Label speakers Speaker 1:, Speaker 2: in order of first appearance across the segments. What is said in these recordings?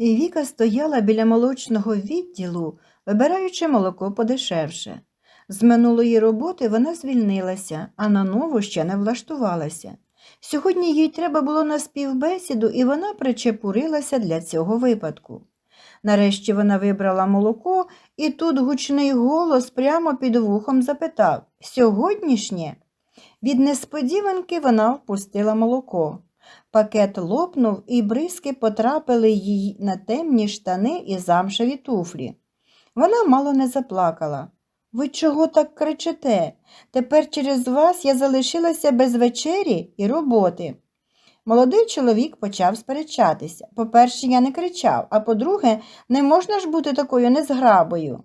Speaker 1: І Віка стояла біля молочного відділу, вибираючи молоко подешевше. З минулої роботи вона звільнилася, а на нову ще не влаштувалася. Сьогодні їй треба було на співбесіду, і вона причепурилася для цього випадку. Нарешті вона вибрала молоко, і тут гучний голос прямо під вухом запитав Сьогоднішнє? Від несподіванки вона впустила молоко. Пакет лопнув, і бризки потрапили їй на темні штани і замшеві туфлі. Вона мало не заплакала. Ви чого так кричите? Тепер через вас я залишилася без вечері і роботи. Молодий чоловік почав сперечатися. По-перше, я не кричав, а по-друге, не можна ж бути такою незграбою.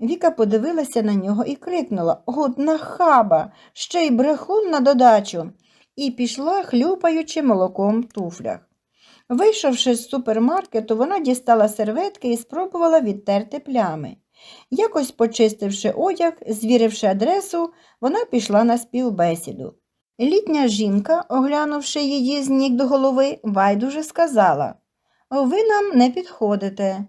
Speaker 1: Віка подивилася на нього і крикнула От нахаба, ще й брехун на додачу, і пішла, хлюпаючи молоком в туфлях. Вийшовши з супермаркету, вона дістала серветки і спробувала відтерти плями. Якось почистивши одяг, звіривши адресу, вона пішла на співбесіду. Літня жінка, оглянувши її з ніг до голови, байдуже сказала Ви нам не підходите.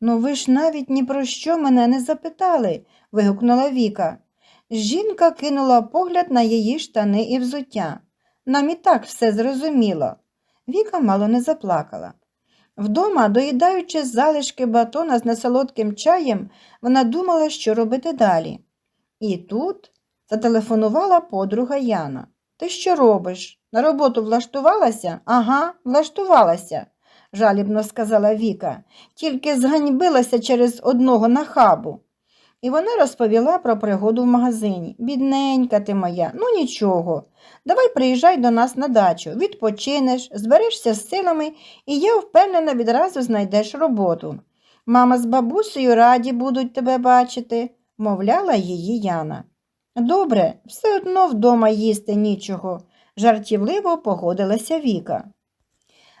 Speaker 1: Ну ви ж навіть ні про що мене не запитали, вигукнула Віка. Жінка кинула погляд на її штани і взуття. Нам і так все зрозуміло. Віка мало не заплакала. Вдома, доїдаючи залишки батона з несолодким чаєм, вона думала, що робити далі. І тут зателефонувала подруга Яна. Ти що робиш? На роботу влаштувалася? Ага, влаштувалася, жалібно сказала Віка, тільки зганьбилася через одного нахабу. І вона розповіла про пригоду в магазині. Бідненька ти моя, ну нічого. Давай приїжджай до нас на дачу, відпочинеш, зберешся з силами, і я впевнена, відразу знайдеш роботу. Мама з бабусею раді будуть тебе бачити, мовляла її Яна. Добре, все одно вдома їсти нічого, жартівливо погодилася Віка.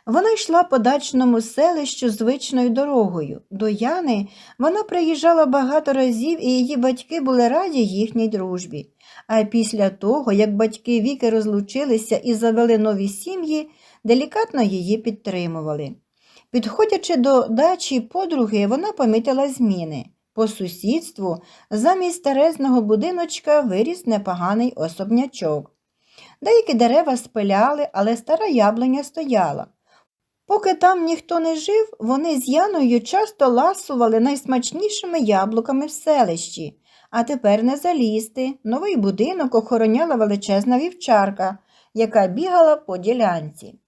Speaker 1: Вона йшла по дачному селищу звичною дорогою. До Яни вона приїжджала багато разів, і її батьки були раді їхній дружбі. А після того, як батьки Віки розлучилися і завели нові сім'ї, делікатно її підтримували. Підходячи до дачі подруги, вона помітила зміни. По сусідству замість старезного будиночка виріс непоганий особнячок. Деякі дерева спиляли, але стара яблуня стояла. Поки там ніхто не жив, вони з Яною часто ласували найсмачнішими яблуками в селищі, а тепер не залізти. Новий будинок охороняла величезна вівчарка, яка бігала по ділянці.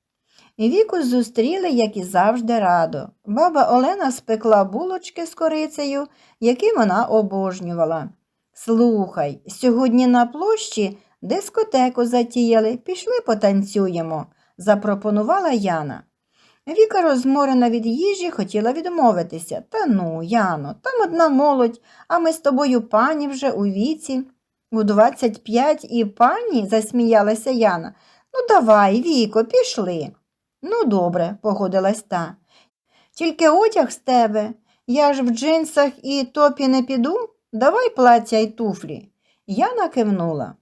Speaker 1: Віку зустріли, як і завжди, радо. Баба Олена спекла булочки з корицею, які вона обожнювала. Слухай, сьогодні на площі дискотеку затіяли, пішли потанцюємо, запропонувала Яна. Віка, розморена від їжі, хотіла відмовитися. Та ну, Яно, там одна молодь, а ми з тобою пані вже у віці. У двадцять п'ять і пані, засміялася Яна. Ну, давай, Віко, пішли. Ну, добре, погодилась та. Тільки одяг з тебе. Я ж в джинсах і топі не піду. Давай плаття й туфлі. Яна кивнула.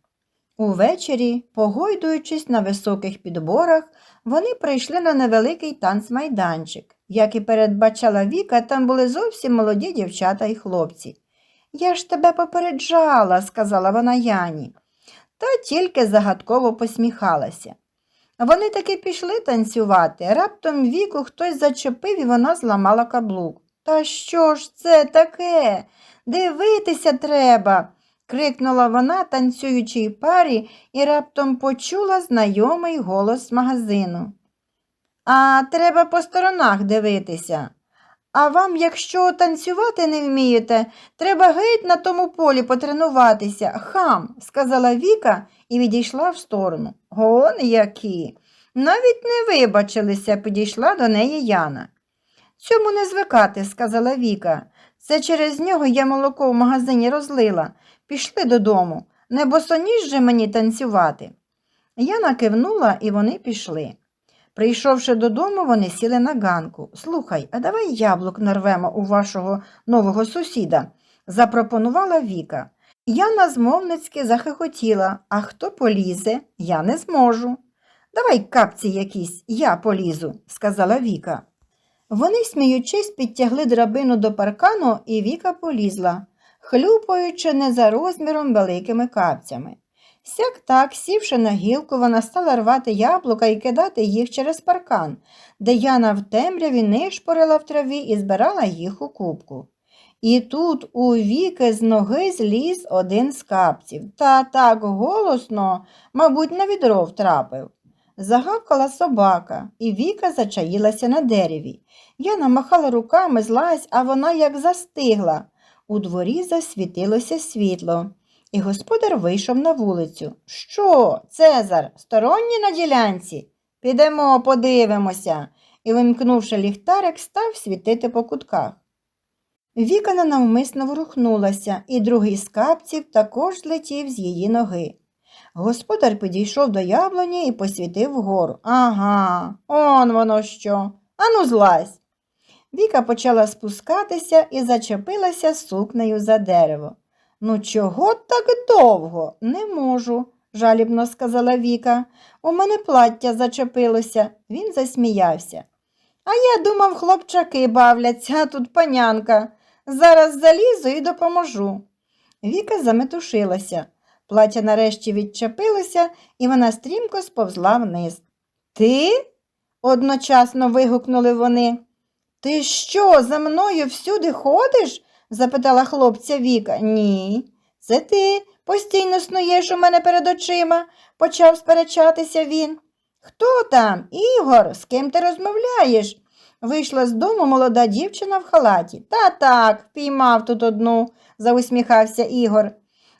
Speaker 1: Увечері, погойдуючись на високих підборах, вони прийшли на невеликий танцмайданчик. Як і передбачала Віка, там були зовсім молоді дівчата і хлопці. Я ж тебе попереджала, сказала вона Яні, та тільки загадково посміхалася. Вони таки пішли танцювати. Раптом віку хтось зачепив і вона зламала каблук. Та що ж це таке? Дивитися треба крикнула вона, танцюючій парі, і раптом почула знайомий голос магазину. А треба по сторонах дивитися. А вам, якщо танцювати не вмієте, треба геть на тому полі потренуватися. Хам, сказала Віка і відійшла в сторону. Гон які. Навіть не вибачилися, підійшла до неї Яна. Цьому не звикати, сказала Віка. Це через нього я молоко в магазині розлила. Пішли додому, не босоніж же мені танцювати. Яна кивнула, і вони пішли. Прийшовши додому, вони сіли на ганку. Слухай, а давай яблук нарвемо у вашого нового сусіда, запропонувала Віка. Яна змовницьки захихотіла, а хто полізе, я не зможу. Давай капці якісь, я полізу, сказала Віка. Вони, сміючись, підтягли драбину до паркану, і Віка полізла, хлюпаючи не за розміром великими капцями. Сяк так, сівши на гілку, вона стала рвати яблука і кидати їх через паркан, де Яна в темряві нишпорила в траві і збирала їх у кубку. І тут у віки з ноги зліз один з капців, та так голосно, мабуть, на відро втрапив. Загавкала собака, і Віка зачаїлася на дереві. Я намахала руками злазь, а вона як застигла. У дворі засвітилося світло, і господар вийшов на вулицю. Що, Цезар, сторонній на ділянці? Підемо, подивимося. І, вимкнувши ліхтарик, став світити по кутках. Віка ненавмисно ворухнулася, і другий з капців також злетів з її ноги. Господар підійшов до яблуні і посвітив вгору. Ага, он воно що. Ану злазь. Віка почала спускатися і зачепилася сукнею за дерево. Ну, чого так довго? Не можу, жалібно сказала Віка. У мене плаття зачепилося. Він засміявся. А я думав, хлопчаки бавляться, а тут панянка. Зараз залізу і допоможу. Віка заметушилася. Плаття нарешті відчепилося, і вона стрімко сповзла вниз. Ти? одночасно вигукнули вони. Ти що, за мною всюди ходиш? запитала хлопця Віка. Ні, це ти постійно снуєш у мене перед очима, почав сперечатися він. Хто там? Ігор, з ким ти розмовляєш? Вийшла з дому молода дівчина в халаті. Та так, впіймав тут одну, заусміхався Ігор.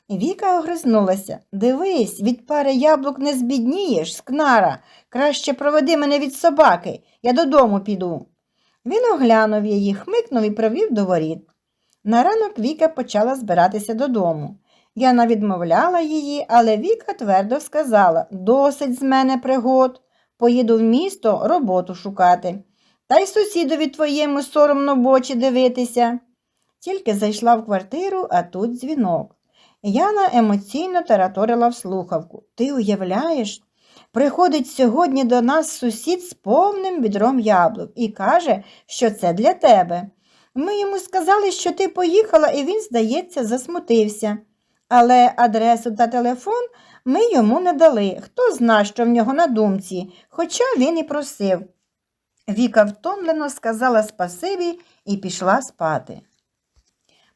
Speaker 1: Віка огризнулася. Дивись, від пари яблук не збіднієш, скнара. Краще проведи мене від собаки, я додому піду. Він оглянув її, хмикнув і провів до воріт. На ранок Віка почала збиратися додому. Яна відмовляла її, але Віка твердо сказала досить з мене пригод. Поїду в місто роботу шукати. Та й сусідові твоєму соромно в очі дивитися. Тільки зайшла в квартиру, а тут дзвінок. Яна емоційно тараторила в слухавку. Ти уявляєш? Приходить сьогодні до нас сусід з повним відром яблук і каже, що це для тебе. Ми йому сказали, що ти поїхала, і він, здається, засмутився. Але адресу та телефон ми йому не дали. Хто зна, що в нього на думці, хоча він і просив. Віка втомлено сказала спасибі і пішла спати.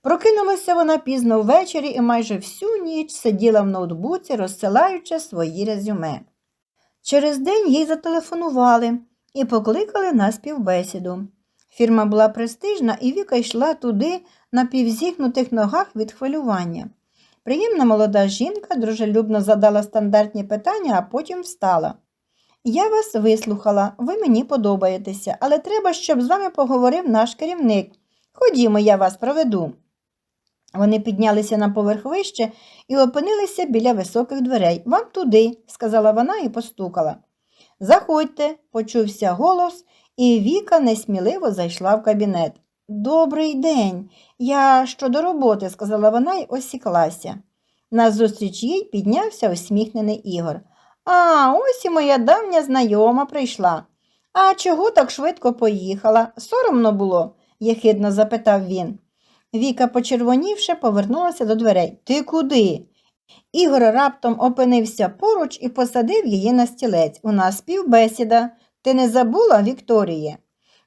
Speaker 1: Прокинулася вона пізно ввечері і майже всю ніч сиділа в ноутбуці, розсилаючи свої резюме. Через день їй зателефонували і покликали на співбесіду. Фірма була престижна, і Віка йшла туди на півзігнутих ногах від хвилювання. Приємна молода жінка дружелюбно задала стандартні питання, а потім встала. Я вас вислухала, ви мені подобаєтеся, але треба, щоб з вами поговорив наш керівник. Ходімо, я вас проведу. Вони піднялися на поверх вище і опинилися біля високих дверей. Вам туди, сказала вона і постукала. Заходьте, почувся голос, і Віка несміливо зайшла в кабінет. Добрий день. Я щодо роботи, сказала вона і осіклася. Назустріч їй піднявся усміхнений Ігор. А, ось і моя давня знайома прийшла. А чого так швидко поїхала? Соромно було? єхидно запитав він. Віка, почервонівши, повернулася до дверей. Ти куди? Ігор раптом опинився поруч і посадив її на стілець. У нас співбесіда. Ти не забула, Вікторіє?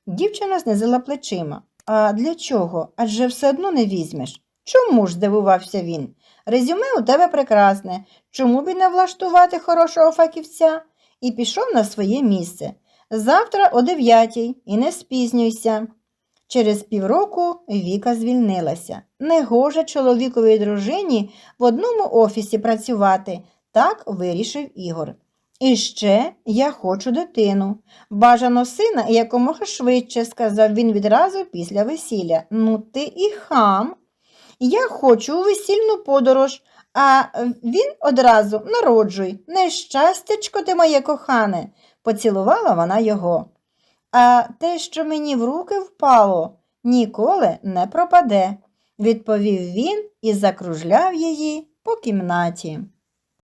Speaker 1: Дівчина знизила плечима. А для чого? Адже все одно не візьмеш. Чому ж? здивувався він. Резюме у тебе прекрасне. Чому б і не влаштувати хорошого фахівця? І пішов на своє місце. Завтра о дев'ятій і не спізнюйся. Через півроку Віка звільнилася. Негоже чоловіковій дружині в одному офісі працювати, так вирішив Ігор. І ще я хочу дитину. Бажано сина якомога швидше, сказав він відразу після весілля. Ну, ти і хам. Я хочу у весільну подорож, а він одразу народжуй. Нещастячко ти моє кохане, поцілувала вона його. А те, що мені в руки впало, ніколи не пропаде, відповів він і закружляв її по кімнаті.